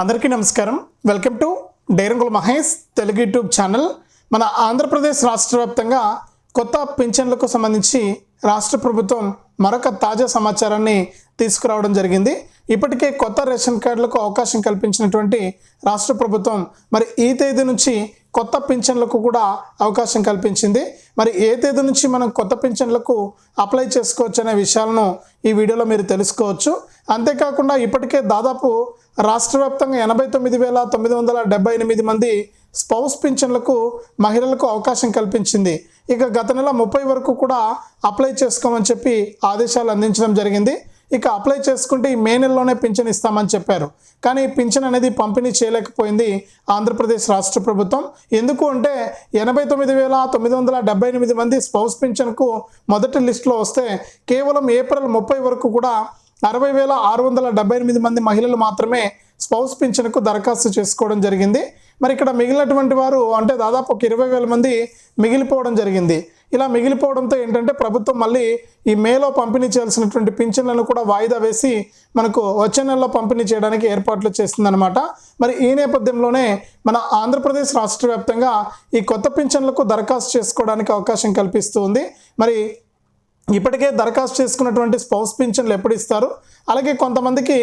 అందరికీ నమస్కారం. Welcome to Dairangula Mahesh Telugu YouTube channel. మన ఆంధ్రప్రదేశ్ రాష్ట్ర వ్యాప్తంగా కొత్త పింఛన్లకు సంబంధించి రాష్ట్ర ప్రభుత్వం మరొక తాజా సమాచారాన్ని తీసుకురావడం జరిగింది. ఇప్పటికే కొత్త రేషన్ కార్డులకు అవకాశం కల్పించినటువంటి రాష్ట్ర ప్రభుత్వం మరి ఈ తేదీ నుంచి కొత్త పింఛన్లకు కూడా అవకాశం కల్పించింది. మరి ఏ తేదీ నుంచి మనం కొత్త పింఛన్లకు అప్లై చేసుకోవచ్చు అనే విషయాలను ఈ వీడియోలో మీరు తెలుసుకోవచ్చు. అంతేకాకుండా ఇప్పటికే దాదాపు రాష్ట్ర వ్యాప్తంగా ఎనభై తొమ్మిది వేల తొమ్మిది వందల డెబ్బై ఎనిమిది మంది స్పౌస్ పింఛన్లకు మహిళలకు అవకాశం కల్పించింది. ఇక గత నెల ముప్పై వరకు కూడా అప్లై చేసుకోమని చెప్పి ఆదేశాలు అందించడం జరిగింది. ఇక అప్లై చేసుకుంటే ఈ మే నెలలోనే పింఛన్ ఇస్తామని చెప్పారు. కానీ పింఛన్ అనేది పంపిణీ చేయలేకపోయింది ఆంధ్రప్రదేశ్ రాష్ట్ర ప్రభుత్వం. ఎందుకు అంటే ఎనభై తొమ్మిది వేల తొమ్మిది వందల డెబ్బై ఎనిమిది మంది స్పౌస్ పింఛన్కు మొదటి లిస్టులో వస్తే కేవలం ఏప్రిల్ ముప్పై వరకు కూడా అరవై వేల ఆరు వందల డెబ్బై ఎనిమిది మంది మహిళలు మాత్రమే స్పౌస్ పింఛన్కు దరఖాస్తు చేసుకోవడం జరిగింది. మరి ఇక్కడ మిగిలినటువంటి వారు అంటే దాదాపు ఒక ఇరవై వేల మంది మిగిలిపోవడం జరిగింది. ఇలా మిగిలిపోవడంతో ఏంటంటే ప్రభుత్వం మళ్ళీ ఈ మేలో పంపిణీ చేయాల్సినటువంటి పింఛన్లను కూడా వాయిదా వేసి మనకు వచ్చే నెలలో పంపిణీ చేయడానికి ఏర్పాట్లు చేస్తుందన్నమాట. మరి ఈ నేపథ్యంలోనే మన ఆంధ్రప్రదేశ్ రాష్ట్ర వ్యాప్తంగా ఈ కొత్త పింఛన్లకు దరఖాస్తు చేసుకోవడానికి అవకాశం కల్పిస్తూ ఉంది. మరి ఇప్పటికే దరఖాస్తు చేసుకున్నటువంటి స్పౌస్ పింఛన్లు ఎప్పుడు ఇస్తారు? అలాగే కొంతమందికి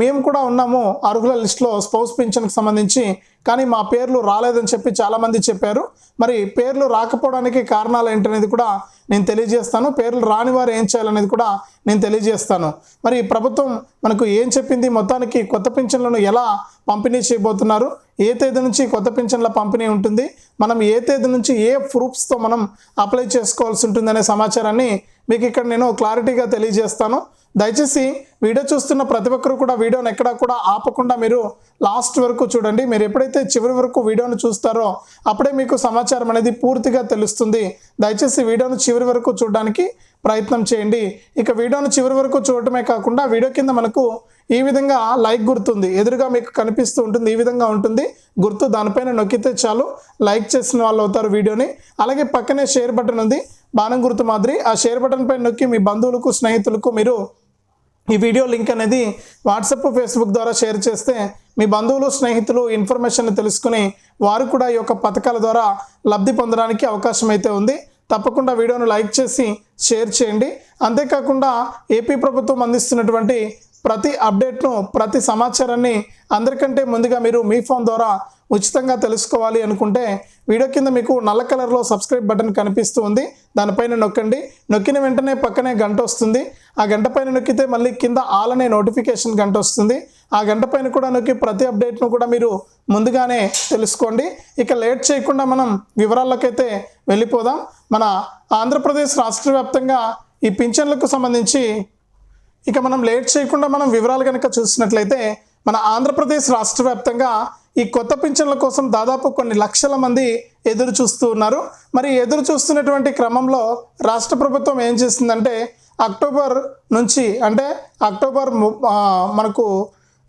మేము కూడా ఉన్నాము అర్హుల లిస్టులో స్పౌస్ పింఛన్కి సంబంధించి కానీ మా పేర్లు రాలేదని చెప్పి చాలామంది చెప్పారు. మరి పేర్లు రాకపోవడానికి కారణాలు ఏంటనేది కూడా నేను తెలియజేస్తాను. పేర్లు రాని వారు ఏం చేయాలనేది కూడా నేను తెలియజేస్తాను. మరి ప్రభుత్వం మనకు ఏం చెప్పింది? మొత్తానికి కొత్త పింఛన్లను ఎలా పంపిణీ చేయబోతున్నారు? ఏ తేదీ నుంచి కొత్త పింఛన్ల పంపిణీ ఉంటుంది? మనం ఏ తేదీ నుంచి ఏ ప్రూఫ్స్తో మనం అప్లై చేసుకోవాల్సి ఉంటుందనే సమాచారాన్ని మీకు ఇక్కడ నేను క్లారిటీగా తెలియజేస్తాను. దయచేసి వీడియో చూస్తున్న ప్రతి ఒక్కరు కూడా వీడియోని ఎక్కడా కూడా ఆపకుండా మీరు లాస్ట్ వరకు చూడండి. మీరు ఎప్పుడైతే చివరి వరకు వీడియోను చూస్తారో అప్పుడే మీకు సమాచారం అనేది పూర్తిగా తెలుస్తుంది. దయచేసి వీడియోను చివరి వరకు చూడడానికి ప్రయత్నం చేయండి. ఇక వీడియోను చివరి వరకు చూడటమే కాకుండా వీడియో కింద మనకు ఈ విధంగా లైక్ గుర్తుంది. ఎదురుగా మీకు కనిపిస్తూ ఉంటుంది ఈ విధంగా ఉంటుంది. గుర్తు దానిపైన నొక్కితే చాలు. లైక్ చేసిన వాళ్ళు అవుతారు వీడియోని. అలాగే పక్కనే షేర్ బటన్ ఉంది. బాణం గుర్తు మాదిరి. ఆ షేర్ బటన్ పైన నొక్కి మీ బంధువులకు స్నేహితులకు మీరు ఈ వీడియో లింక్ అనేది వాట్సాప్ ఫేస్బుక్ ద్వారా షేర్ చేస్తే మీ బంధువులు స్నేహితులు ఇన్ఫర్మేషన్ తెలుసుకుని వారు కూడా ఈ యొక్క పథకాల ద్వారా లబ్ధి పొందడానికి అవకాశం అయితే ఉంది. తప్పకుండా వీడియోను లైక్ చేసి షేర్ చేయండి. అంతేకాకుండా ఏపీ ప్రభుత్వం అందిస్తున్నటువంటి ప్రతి అప్డేట్ను ప్రతి సమాచారాన్ని అందరికంటే ముందుగా మీరు మీ ఫోన్ ద్వారా ఉచితంగా తెలుసుకోవాలి అనుకుంటే వీడియో కింద మీకు నల్ల కలర్లో సబ్స్క్రైబ్ బటన్ కనిపిస్తూ ఉంది. దానిపైన నొక్కండి. నొక్కిన వెంటనే పక్కనే గంట వస్తుంది. ఆ గంట పైన నొక్కితే మళ్ళీ కింద ఆల్ అనే నోటిఫికేషన్ గంట వస్తుంది. ఆ గంట పైన కూడా నొక్కి ప్రతి అప్డేట్ను కూడా మీరు ముందుగానే తెలుసుకోండి. ఇక లేట్ చేయకుండా మనం వివరాల్లోకైతే వెళ్ళిపోదాం. మన ఆంధ్రప్రదేశ్ రాష్ట్ర వ్యాప్తంగా ఈ పింఛన్లకు సంబంధించి ఇక మనం లేట్ చేయకుండా మనం వివరాలు కనుక చూసినట్లయితే మన ఆంధ్రప్రదేశ్ రాష్ట్ర వ్యాప్తంగా ఈ కొత్త పింఛన్ల కోసం దాదాపు కొన్ని లక్షల మంది ఎదురు చూస్తూ ఉన్నారు. మరి ఎదురు చూస్తున్నటువంటి క్రమంలో రాష్ట్ర ప్రభుత్వం ఏం చేసిందంటే అక్టోబర్ నుంచి అంటే అక్టోబర్ మనకు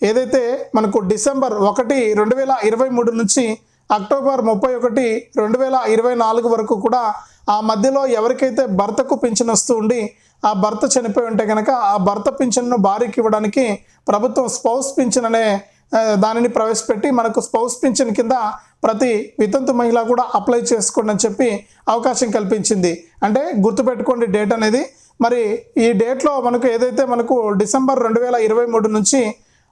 ఏదైతే మనకు డిసెంబర్ ఒకటి రెండు వేల ఇరవై మూడు నుంచి అక్టోబర్ ముప్పై ఒకటి రెండు వేల ఇరవై నాలుగు వరకు కూడా ఆ మధ్యలో ఎవరికైతే భర్తకు పింఛన్ వస్తూ ఉండి ఆ భర్త చనిపోయి ఉంటే కనుక ఆ భర్త పింఛన్ను భార్యకి ఇవ్వడానికి ప్రభుత్వం స్పౌస్ పింఛన్ అనే దానిని ప్రవేశపెట్టి మనకు స్పౌస్ పింఛన్ కింద ప్రతి వితంతు మహిళ కూడా అప్లై చేసుకోండి అని చెప్పి అవకాశం కల్పించింది. అంటే గుర్తుపెట్టుకోండి డేట్ అనేది. మరి ఈ డేట్లో మనకు ఏదైతే మనకు డిసెంబర్ రెండు వేల ఇరవై మూడు నుంచి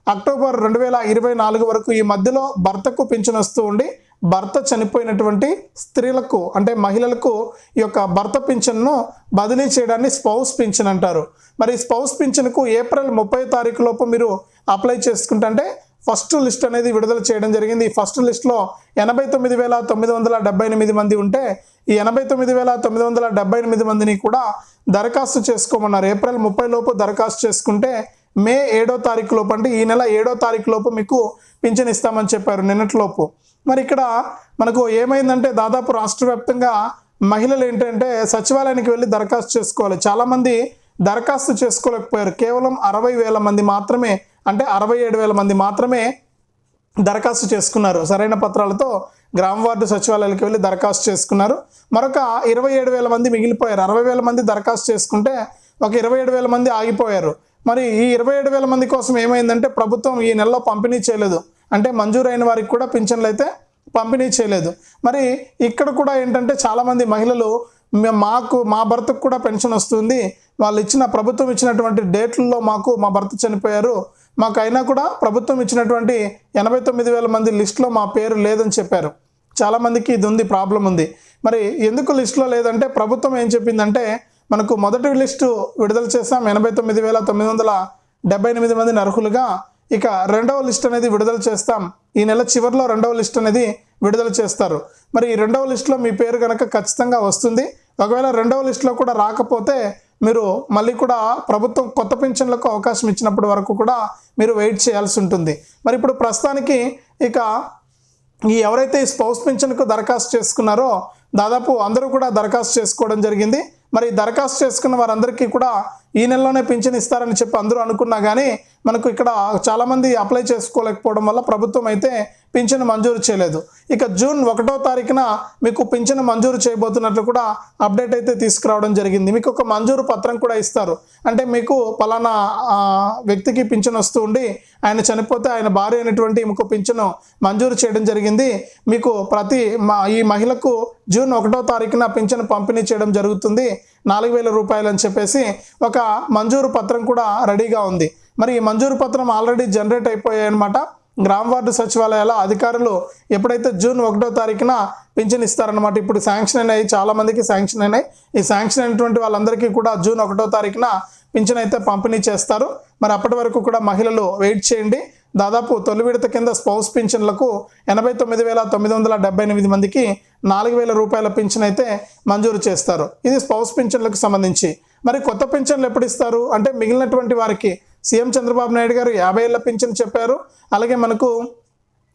అక్టోబర్ రెండు వేల ఇరవై నాలుగు వరకు ఈ మధ్యలో భర్తకు పింఛన్ వస్తూ ఉండి భర్త చనిపోయినటువంటి స్త్రీలకు అంటే మహిళలకు ఈ యొక్క భర్త పింఛన్ను బదిలీ చేయడాన్ని స్పౌస్ పింఛన్ అంటారు. మరి స్పౌస్ పింఛన్కు ఏప్రిల్ ముప్పై తారీఖు లోపు మీరు అప్లై చేసుకుంటే ఫస్ట్ లిస్ట్ అనేది విడుదల చేయడం జరిగింది. ఈ ఫస్ట్ లిస్ట్లో ఎనభై తొమ్మిది వేల తొమ్మిది వందల డెబ్బై ఎనిమిది మంది ఉంటే ఈ ఎనభై తొమ్మిది వేల తొమ్మిది వందల డెబ్బై ఎనిమిది మందిని కూడా దరఖాస్తు చేసుకోమన్నారు. ఏప్రిల్ ముప్పై లోపు దరఖాస్తు చేసుకుంటే మే ఏడో తారీఖు లోపు అంటే ఈ నెల ఏడో తారీఖు లోపు మీకు పింఛన్ ఇస్తామని చెప్పారు నిన్నటిలోపు. మరి ఇక్కడ మనకు ఏమైందంటే దాదాపు రాష్ట్ర వ్యాప్తంగా మహిళలు ఏంటంటే సచివాలయానికి వెళ్ళి దరఖాస్తు చేసుకోవాలి. చాలామంది దరఖాస్తు చేసుకోలేకపోయారు. కేవలం అరవై వేల మంది మాత్రమే అంటే అరవై ఏడు వేల మంది మాత్రమే దరఖాస్తు చేసుకున్నారు. సరైన పత్రాలతో గ్రామ వార్డు సచివాలయాలకు వెళ్ళి దరఖాస్తు చేసుకున్నారు. మరొక ఇరవై ఏడు వేల మంది మిగిలిపోయారు. అరవై వేల మంది దరఖాస్తు చేసుకుంటే ఒక ఇరవై ఏడు వేల మంది ఆగిపోయారు. మరి ఈ ఇరవై ఏడు వేల మంది కోసం ఏమైందంటే ప్రభుత్వం ఈ నెలలో పంపిణీ చేయలేదు. అంటే మంజూరైన వారికి కూడా పింఛన్లు అయితే పంపిణీ చేయలేదు. మరి ఇక్కడ కూడా ఏంటంటే చాలామంది మహిళలు మాకు మా భర్తకు కూడా పెన్షన్ వస్తుంది. వాళ్ళు ఇచ్చిన ప్రభుత్వం ఇచ్చినటువంటి డేట్లలో మాకు మా భర్త చనిపోయారు. మాకు అయినా కూడా ప్రభుత్వం ఇచ్చినటువంటి ఎనభై తొమ్మిది వేల మంది లిస్టులో మా పేరు లేదని చెప్పారు. చాలామందికి ఇది ఉంది ప్రాబ్లం ఉంది. మరి ఎందుకు లిస్టులో లేదంటే ప్రభుత్వం ఏం చెప్పిందంటే మనకు మొదటి లిస్టు విడుదల చేస్తాం ఎనభై తొమ్మిది వేల తొమ్మిది వందల డెబ్బై ఎనిమిది మందిని అర్హులుగా ఇక రెండవ లిస్ట్ అనేది విడుదల చేస్తాం. ఈ నెల చివరిలో రెండవ లిస్ట్ అనేది విడుదల చేస్తారు. మరి ఈ రెండవ లిస్టులో మీ పేరు కనుక ఖచ్చితంగా వస్తుంది. ఒకవేళ రెండవ లిస్టులో కూడా రాకపోతే మీరు మళ్ళీ కూడా ప్రభుత్వం కొత్త పింఛన్లకు అవకాశం ఇచ్చినప్పటి వరకు కూడా మీరు వెయిట్ చేయాల్సి ఉంటుంది. మరి ఇప్పుడు ప్రస్తుతానికి ఇక ఈ ఎవరైతే ఈ స్పౌస్ పింఛన్కు దరఖాస్తు చేసుకున్నారో దాదాపు అందరూ కూడా దరఖాస్తు చేసుకోవడం జరిగింది. మరి దరఖాస్తు చేసుకున్న వారందరికీ కూడా ఈ నెలలోనే పింఛన్ ఇస్తారని చెప్పి అందరూ అనుకున్నా కానీ మనకు ఇక్కడ చాలామంది అప్లై చేసుకోలేకపోవడం వల్ల ప్రభుత్వం అయితే పింఛన్ మంజూరు చేయలేదు. ఇక జూన్ ఒకటో తారీఖున మీకు పింఛన్ మంజూరు చేయబోతున్నట్లు కూడా అప్డేట్ అయితే తీసుకురావడం జరిగింది. మీకు ఒక మంజూరు పత్రం కూడా ఇస్తారు. అంటే మీకు పలానా వ్యక్తికి పింఛన్ వస్తూ ఉండి ఆయన చనిపోతే ఆయన భార్య అయినటువంటి మీకు పింఛను మంజూరు చేయడం జరిగింది. మీకు ప్రతి ఈ మహిళకు జూన్ ఒకటో తారీఖున పింఛను పంపిణీ చేయడం జరుగుతుంది. నాలుగు వేల రూపాయలు అని చెప్పేసి ఒక మంజూరు పత్రం కూడా రెడీగా ఉంది. మరి ఈ మంజూరు పత్రం ఆల్రెడీ జనరేట్ అయిపోయాయి అనమాట గ్రామ వార్డు సచివాలయాల అధికారులు ఎప్పుడైతే జూన్ ఒకటో తారీఖున పింఛన్ ఇస్తారనమాట ఇప్పుడు శాంక్షన్ అయినాయి చాలామందికి శాంక్షన్ అయినాయి. ఈ శాంక్షన్ అయినటువంటి వాళ్ళందరికీ కూడా జూన్ ఒకటో తారీఖున పింఛన్ అయితే పంపిణీ చేస్తారు. మరి అప్పటి వరకు కూడా మహిళలు వెయిట్ చేయండి. దాదాపు తొలి విడత కింద స్పౌస్ పింఛన్లకు ఎనభై తొమ్మిది వేల తొమ్మిది వందల డెబ్బై ఎనిమిది మందికి నాలుగు వేల రూపాయల పింఛన్ అయితే మంజూరు చేస్తారు. ఇది స్పౌస్ పింఛన్లకు సంబంధించి. మరి కొత్త పింఛన్లు ఎప్పుడు ఇస్తారు? అంటే మిగిలినటువంటి వారికి సీఎం చంద్రబాబు నాయుడు గారు యాభై ఏళ్ళ పింఛన్ చెప్పారు. అలాగే మనకు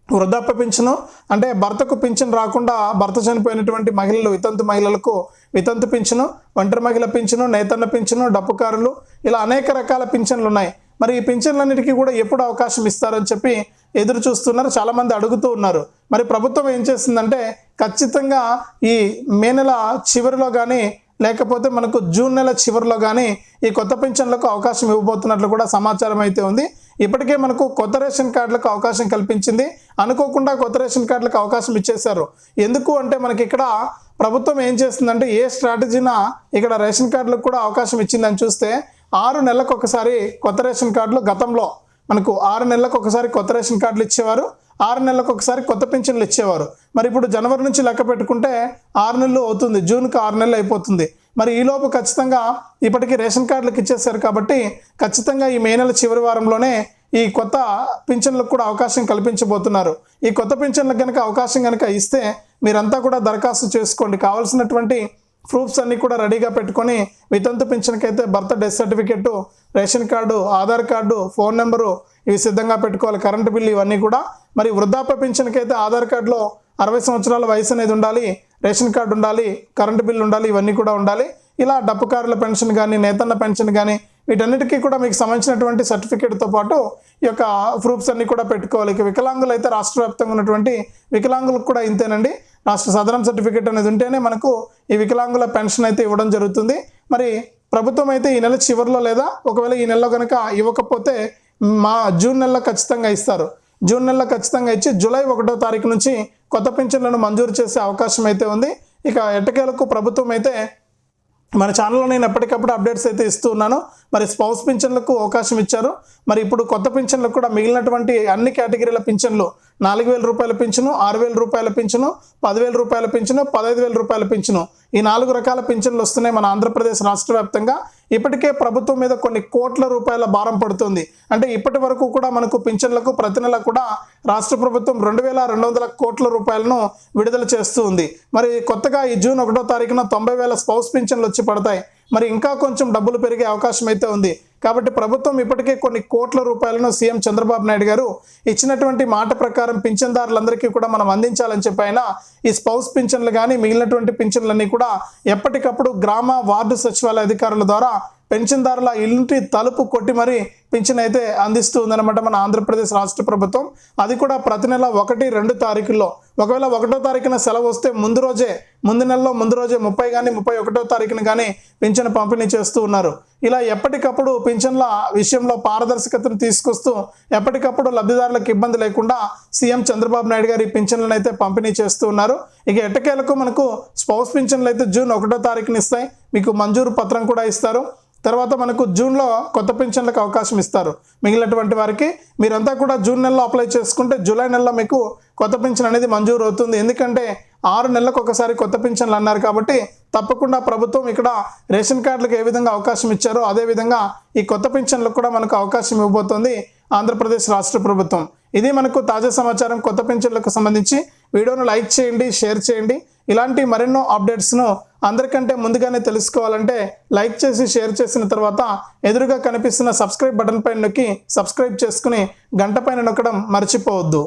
వృద్ధాప్య పింఛను అంటే భర్తకు పింఛను రాకుండా భర్త చనిపోయినటువంటి మహిళలు వితంతు మహిళలకు వితంతు పింఛను ఒంటరి మహిళ పింఛను నేతన్న పింఛను డప్పుకారులు ఇలా అనేక రకాల పింఛన్లు ఉన్నాయి. మరి ఈ పింఛన్లన్నిటికీ కూడా ఎప్పుడు అవకాశం ఇస్తారని చెప్పి ఎదురు చూస్తున్నారు చాలామంది అడుగుతూ ఉన్నారు. మరి ప్రభుత్వం ఏం చేస్తుందంటే ఖచ్చితంగా ఈ మే నెల చివరిలో కానీ లేకపోతే మనకు జూన్ నెల చివరిలో కానీ ఈ కొత్త పింఛన్లకు అవకాశం ఇవ్వబోతున్నట్లు కూడా సమాచారం అయితే ఉంది. ఇప్పటికే మనకు కొత్త రేషన్ కార్డులకు అవకాశం కల్పించింది. అనుకోకుండా కొత్త రేషన్ కార్డులకు అవకాశం ఇచ్చేశారు. ఎందుకు అంటే మనకి ఇక్కడ ప్రభుత్వం ఏం చేస్తుందంటే ఏ స్ట్రాటజీన ఇక్కడ రేషన్ కార్డులకు కూడా అవకాశం ఇచ్చిందని చూస్తే ఆరు నెలలకు ఒకసారి కొత్త రేషన్ కార్డులు గతంలో మనకు ఆరు నెలలకు ఒకసారి కొత్త రేషన్ కార్డులు ఇచ్చేవారు. ఆరు నెలలకు ఒకసారి కొత్త పెన్షన్లు ఇచ్చేవారు. మరి ఇప్పుడు జనవరి నుంచి లెక్క పెట్టుకుంటే ఆరు నెలలు అవుతుంది. జూన్కి ఆరు నెలలు అయిపోతుంది. మరి ఈలోపు ఖచ్చితంగా ఇప్పటికీ రేషన్ కార్డులకు ఇచ్చేసారు కాబట్టి ఖచ్చితంగా ఈ మే నెల చివరి వారంలోనే ఈ కొత్త పింఛన్లకు కూడా అవకాశం కల్పించబోతున్నారు. ఈ కొత్త పింఛన్లకు కనుక అవకాశం కనుక ఇస్తే మీరంతా కూడా దరఖాస్తు చేసుకోండి. కావాల్సినటువంటి ప్రూఫ్స్ అన్నీ కూడా రెడీగా పెట్టుకొని వితంతు పింఛన్కి అయితే birth death certificate ration card Aadhaar card phone number ఇవి సిద్ధంగా పెట్టుకోవాలి. కరెంటు బిల్లు ఇవన్నీ కూడా. మరి వృద్ధాప్య పింఛన్కి అయితే ఆధార్ కార్డులో అరవై సంవత్సరాల వయసు అనేది ఉండాలి రేషన్ కార్డు ఉండాలి కరెంటు బిల్లు ఉండాలి ఇవన్నీ కూడా ఉండాలి. ఇలా డప్పుకారుల పెన్షన్ కానీ నేతన్న పెన్షన్ కానీ వీటన్నిటికీ కూడా మీకు సంబంధించినటువంటి సర్టిఫికేట్తో పాటు ఈ యొక్క ప్రూఫ్స్ అన్నీ కూడా పెట్టుకోవాలి. ఇక వికలాంగులు అయితే రాష్ట్ర వ్యాప్తంగా ఉన్నటువంటి వికలాంగులకు కూడా ఇంతేనండి. రాష్ట్ర సదరం సర్టిఫికేట్ అనేది ఉంటేనే మనకు ఈ వికలాంగుల పెన్షన్ అయితే ఇవ్వడం జరుగుతుంది. మరి ప్రభుత్వం అయితే ఈ నెల చివరిలో లేదా ఒకవేళ ఈ నెలలో కనుక ఇవ్వకపోతే మా జూన్ నెలలో ఖచ్చితంగా ఇస్తారు. జూన్ నెలలో ఖచ్చితంగా ఇచ్చి జూలై ఒకటో తారీఖు నుంచి కొత్త పింఛన్లను మంజూరు చేసే అవకాశం అయితే ఉంది. ఇక ఎట్టకేలకు ప్రభుత్వం అయితే మన ఛానల్లో నేను ఎప్పటికప్పుడు అప్డేట్స్ అయితే ఇస్తూ ఉన్నాను. మరి స్పౌస్ పింఛన్లకు అవకాశం ఇచ్చారు. మరి ఇప్పుడు కొత్త పింఛన్లకు కూడా మిగిలినటువంటి అన్ని కేటగిరీల పింఛన్లు నాలుగు వేల రూపాయల పింఛను ఆరు వేల రూపాయల పింఛను పదివేల రూపాయల పింఛను పదహైదు వేల రూపాయల పింఛను. ఈ నాలుగు రకాల పింఛన్లు వస్తున్నాయి మన ఆంధ్రప్రదేశ్ రాష్ట్ర వ్యాప్తంగా. ఇప్పటికే ప్రభుత్వం మీద కొన్ని కోట్ల రూపాయల భారం పడుతుంది. అంటే ఇప్పటి వరకు కూడా మనకు పింఛన్లకు ప్రతి నెల కూడా రాష్ట్ర ప్రభుత్వం రెండు వేల రెండు వందల కోట్ల రూపాయలను విడుదల చేస్తూ ఉంది. మరి కొత్తగా ఈ జూన్ ఒకటో తారీఖున తొంభై వేల స్పౌస్ పింఛన్లు వచ్చి పడతాయి. మరి ఇంకా కొంచెం డబ్బులు పెరిగే అవకాశం అయితే ఉంది. కాబట్టి ప్రభుత్వం ఇప్పటికే కొన్ని కోట్ల రూపాయలను సీఎం చంద్రబాబు నాయుడు గారు ఇచ్చినటువంటి మాట ప్రకారం పింఛన్దారులందరికీ కూడా మనం అందించాలని చెప్పి ఆయన ఈ స్పౌస్ పింఛన్లు కానీ మిగిలినటువంటి పింఛన్లన్నీ కూడా ఎప్పటికప్పుడు గ్రామ వార్డు సచివాలయ అధికారుల ద్వారా పెన్షన్దారుల ఇంటి తలుపు కొట్టి మరీ పింఛన్ అయితే అందిస్తూ ఉందన్నమాట మన ఆంధ్రప్రదేశ్ రాష్ట్ర ప్రభుత్వం. అది కూడా ప్రతి నెల ఒకటి రెండు తారీఖుల్లో. ఒకవేళ ఒకటో తారీఖున సెలవు వస్తే ముందు రోజే ముందు నెలలో ముందు రోజే ముప్పై కానీ ముప్పై ఒకటో తారీఖున కానీ పింఛన్ పంపిణీ చేస్తూ ఉన్నారు. ఇలా ఎప్పటికప్పుడు పింఛన్ల విషయంలో పారదర్శకతను తీసుకొస్తూ ఎప్పటికప్పుడు లబ్ధిదారులకు ఇబ్బంది లేకుండా సీఎం చంద్రబాబు నాయుడు గారు ఈ పింఛన్లను అయితే పంపిణీ చేస్తూ ఉన్నారు. ఇక ఎట్టకేలకు మనకు స్పౌస్ పింఛన్లు అయితే జూన్ ఒకటో తారీఖున ఇస్తాయి. మీకు మంజూరు పత్రం కూడా ఇస్తారు. తర్వాత మనకు జూన్లో కొత్త పెన్షన్లకు అవకాశం ఇస్తారు. మిగిలినటువంటి వారికి మీరంతా కూడా జూన్ నెలలో అప్లై చేసుకుంటే జూలై నెలలో మీకు కొత్త పెన్షన్ అనేది మంజూరు అవుతుంది. ఎందుకంటే ఆరు నెలలకు ఒకసారి కొత్త పెన్షన్లు అన్నారు కాబట్టి తప్పకుండా ప్రభుత్వం ఇక్కడ రేషన్ కార్డులకు ఏ విధంగా అవకాశం ఇచ్చారో అదే విధంగా ఈ కొత్త పెన్షన్లకు కూడా మనకు అవకాశం ఇవ్వబోతోంది ఆంధ్రప్రదేశ్ రాష్ట్ర ప్రభుత్వం. ఇది మనకు తాజా సమాచారం. కొత్త పెన్షన్లకు సంబంధించి వీడియోను లైక్ చేయండి షేర్ చేయండి. ఇలాంటి మరెన్నో అప్డేట్స్ను అందరికంటే ముందుగానే తెలుసుకోవాలంటే లైక్ చేసి షేర్ చేసిన తర్వాత ఎదురుగా కనిపిస్తున్న సబ్స్క్రైబ్ బటన్ పైన నొక్కి సబ్స్క్రైబ్ చేసుకుని గంట పైన నొక్కడం మర్చిపోవద్దు.